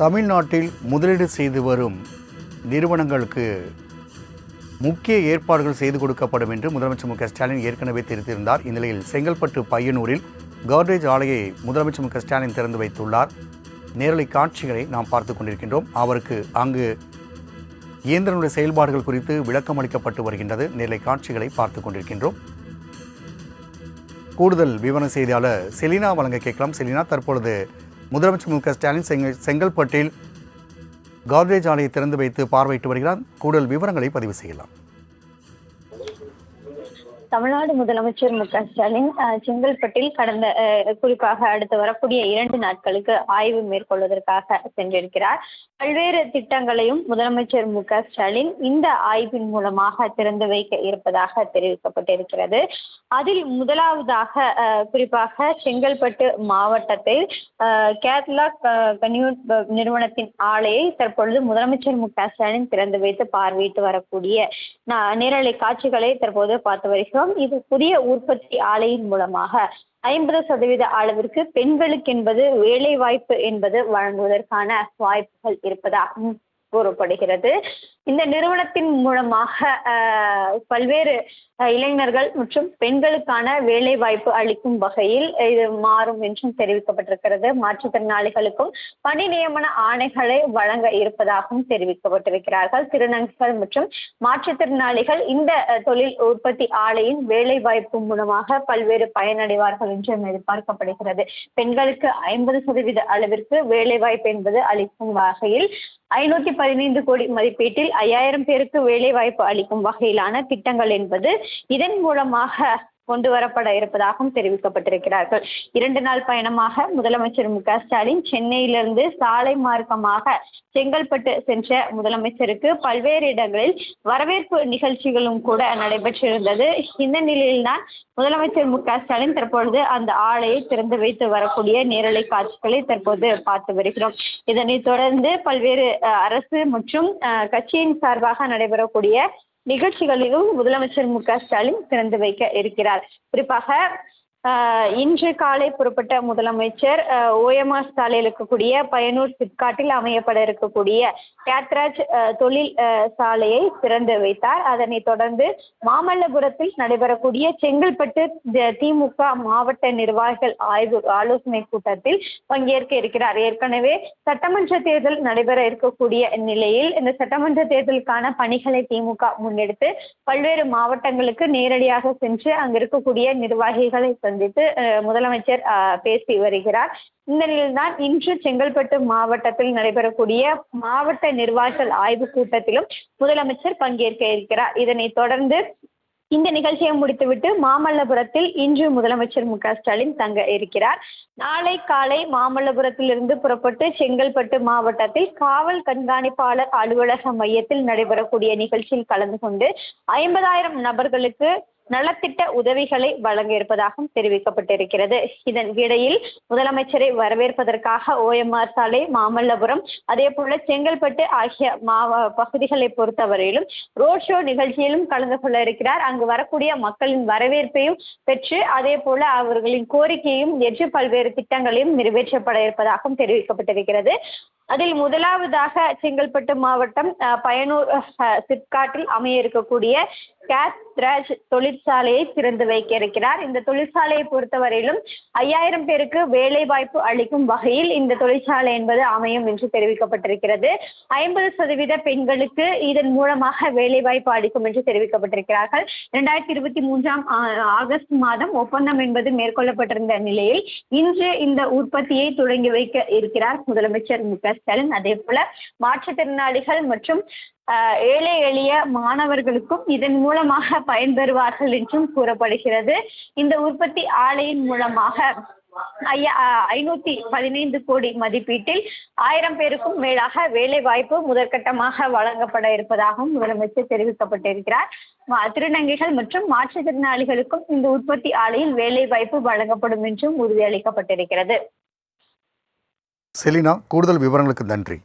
தமிழ்நாட்டில் முதலீடு செய்து வரும் நிறுவனங்களுக்கு முக்கிய ஏற்பாடுகள் செய்து கொடுக்கப்படும் என்று முதலமைச்சர் மு ஸ்டாலின் ஏற்கனவே தெரிவித்திருந்தார். இந்நிலையில் செங்கல்பட்டு பையனூரில் கார்டேஜ் ஆலையை முதலமைச்சர் மு ஸ்டாலின் திறந்து வைத்துள்ளார். நேரலை காட்சிகளை நாம் பார்த்து கொண்டிருக்கின்றோம். அவருக்கு அங்கு இயந்திரனுடைய செயல்பாடுகள் குறித்து விளக்கம் அளிக்கப்பட்டு வருகின்றது. நேரலை காட்சிகளை பார்த்து கொண்டிருக்கின்றோம். கூடுதல் விவரம் செய்தியாளர் செலினா வழங்க கேட்கலாம். செலினா தற்பொழுது முதலமைச்சர் மு க ஸ்டாலின் செங்கல் செங்கல்பட்டில் கார்பேஜ் ஆலையை திறந்து வைத்து பார்வையிட்டு வருகிறார். கூடுதல் விவரங்களை பதிவு செய்யலாம். தமிழ்நாடு முதலமைச்சர் மு க ஸ்டாலின் செங்கல்பட்டில் கடந்த குறிப்பாக அடுத்து வரக்கூடிய இரண்டு நாட்களுக்கு ஆய்வு மேற்கொள்வதற்காக சென்றிருக்கிறார். பல்வேறு திட்டங்களையும் முதலமைச்சர் மு க ஸ்டாலின் இந்த ஆய்வின் மூலமாக திறந்து வைக்க இருப்பதாக தெரிவிக்கப்பட்டிருக்கிறது. அதில் முதலாவதாக குறிப்பாக செங்கல்பட்டு மாவட்டத்தில் கேரளா கன்யூட் நிறுவனத்தின் ஆலையை தற்பொழுது முதலமைச்சர் மு க ஸ்டாலின் திறந்து வைத்து பார்வையிட்டு வரக்கூடிய நேரலை காட்சிகளை தற்போது பார்த்து வருகிறோம் இது புதிய உற்பத்தி ஆலையின் மூலமாக ஐம்பது சதவீத அளவிற்கு பெண்களுக்கு என்பது வேலை வாய்ப்பு என்பது வழங்குவதற்கான வாய்ப்புகள் இருப்பதாகவும் கூறப்படுகிறது. இந்த நிறுவனத்தின் மூலமாக பல்வேறு இளைஞர்கள் மற்றும் பெண்களுக்கான வேலை வாய்ப்பு அளிக்கும் வகையில் இது மாறும் என்றும் தெரிவிக்கப்பட்டிருக்கிறது. மாற்றுத்திறனாளிகளுக்கும் பணி நியமன ஆணைகளை வழங்க இருப்பதாகவும் தெரிவிக்கப்பட்டிருக்கிறார்கள். திருநங்கைகள் மற்றும் மாற்றுத்திறனாளிகள் இந்த தொழில் உற்பத்தி ஆலையின் வேலை வாய்ப்பு மூலமாக பல்வேறு பயனடைவார்கள் என்றும் எதிர்பார்க்கப்படுகிறது. பெண்களுக்கு ஐம்பது சதவீத அளவிற்கு வேலை வாய்ப்பு என்பது அளிக்கும் வகையில் ஐநூத்தி பதினைந்து கோடி மதிப்பீட்டில் ஐயாயிரம் பேருக்கு வேலை வாய்ப்பு அளிக்கும் வகையிலான திட்டங்கள் என்பது இதன் மூலமாக கொண்டு வரப்பட இருப்பதாகவும் தெரிவிக்கப்பட்டிருக்கிறார்கள். இரண்டு நாள் பயணமாக முதலமைச்சர் மு க ஸ்டாலின் சென்னையிலிருந்து சாலை மார்க்கமாக செங்கல்பட்டு சென்ற முதலமைச்சருக்கு பல்வேறு இடங்களில் வரவேற்பு நிகழ்ச்சிகளும் கூட நடைபெற்றிருந்தது. இந்த நிலையில்தான் முதலமைச்சர் மு க ஸ்டாலின் தற்பொழுது அந்த ஆலையை திறந்து வைத்து வரக்கூடிய நேரலை காட்சிகளை தற்போது பார்த்து வருகிறோம். இதனைத் தொடர்ந்து பல்வேறு அஹ், அரசு மற்றும் அஹ், கட்சியின் சார்பாக நடைபெறக்கூடிய நிகழ்ச்சிகளிலும் முதலமைச்சர் மு க ஸ்டாலின் திறந்து வைக்க இருக்கிறார். குறிப்பாக இன்று காலை புறப்பட்ட முதலமைச்சர் ஓஎம்ஆர் சாலையில் இருக்கக்கூடிய பயனூர் சிப்காட்டில் அமையப்பட இருக்கக்கூடிய கேத்ராஜ் தொழில் சாலையை திறந்து வைத்தார். அதனைத் தொடர்ந்து மாமல்லபுரத்தில் நடைபெறக்கூடிய செங்கல்பட்டு திமுக மாவட்ட நிர்வாகிகள் ஆய்வு ஆலோசனை கூட்டத்தில் பங்கேற்க இருக்கிறார். ஏற்கனவே சட்டமன்ற தேர்தல் நடைபெற இருக்கக்கூடிய நிலையில் இந்த சட்டமன்ற தேர்தலுக்கான பணிகளை திமுக முன்னெடுத்து பல்வேறு மாவட்டங்களுக்கு நேரடியாக சென்று அங்கு இருக்கக்கூடிய நிர்வாகிகளை சந்தித்து முதலமைச்சர் பேசி வருகிறார். இந்த நிலையில்தான் இன்று செங்கல்பட்டு மாவட்டத்தில் நடைபெறக்கூடிய மாவட்ட நிர்வாகிகள் ஆய்வுக் கூட்டத்திலும் முதலமைச்சர் பங்கேற்க இருக்கிறார். இதனைத் தொடர்ந்து இந்த நிகழ்ச்சியை முடித்துவிட்டு மாமல்லபுரத்தில் இன்று முதலமைச்சர் மு ஸ்டாலின் தங்க இருக்கிறார். நாளை காலை மாமல்லபுரத்திலிருந்து புறப்பட்டு செங்கல்பட்டு மாவட்டத்தில் காவல் கண்காணிப்பாளர் அலுவலக மையத்தில் நடைபெறக்கூடிய நிகழ்ச்சியில் கலந்து கொண்டு ஐம்பதாயிரம் நபர்களுக்கு நலத்திட்ட உதவிகளை வழங்க இருப்பதாகவும் தெரிவிக்கப்பட்டிருக்கிறது. இதன் இடையில் முதலமைச்சரை வரவேற்பதற்காக ஓஎம்ஆர் சாலை மாமல்லபுரம் அதே போல செங்கல்பட்டு ஆகிய மாவ பகுதிகளை பொறுத்தவரையிலும் ரோட் ஷோ நிகழ்ச்சியிலும் கலந்து கொள்ள இருக்கிறார். அங்கு வரக்கூடிய மக்களின் வரவேற்பையும் பெற்று அதே போல அவர்களின் கோரிக்கையும் ஏற்று பல்வேறு திட்டங்களையும் நிறைவேற்றப்பட இருப்பதாகவும் தெரிவிக்கப்பட்டிருக்கிறது. அதில் முதலாவதாக செங்கல்பட்டு மாவட்டம் பயனூர் சிப்காட்டில் அமைய இருக்கக்கூடிய கேத்ராஜ் தொழிற்சாலையை திறந்து வைக்க இருக்கிறார் இந்த தொழிற்சாலையை பொறுத்தவரையிலும் ஐயாயிரம் பேருக்கு வேலை வாய்ப்பு அளிக்கும் வகையில் இந்த தொழிற்சாலை என்பது அமையும் என்று தெரிவிக்கப்பட்டிருக்கிறது. ஐம்பது சதவீத பெண்களுக்கு இதன் மூலமாக வேலை வாய்ப்பு அளிக்கும் என்று தெரிவிக்கப்பட்டிருக்கிறார்கள். இரண்டாயிரத்தி இருபத்தி மூன்றாம் ஆ- ஆகஸ்ட் மாதம் ஒப்பந்தம் என்பது மேற்கொள்ளப்பட்டிருந்த நிலையில் இன்று இந்த உற்பத்தியை தொடங்கி வைக்க இருக்கிறார் முதலமைச்சர் மு க ஸ்டாலின் அதே போல மாற்றுத்திறனாளிகள் மற்றும் ஏழை எளிய மாணவர்களுக்கும் இதன் மூலமாக பயன்பெறுவார்கள் என்றும் கூறப்படுகிறது. இந்த உற்பத்தி ஆலையின் மூலமாக ஐயா ஐநூத்தி பதினைந்து கோடி மதிப்பீட்டில் ஆயிரம் பேருக்கும் மேலாக வேலை வாய்ப்பு முதற்கட்டமாக வழங்கப்பட இருப்பதாகவும் முதலமைச்சர் தெரிவிக்கப்பட்டிருக்கிறார். திருநங்கைகள் மற்றும் மாற்றுத்திறனாளிகளுக்கும் இந்த உற்பத்தி ஆலையில் வேலை வாய்ப்பு வழங்கப்படும் என்றும் உறுதியளிக்கப்பட்டிருக்கிறது. செலினா கூடுதல் விவரங்களுக்கு நன்றி.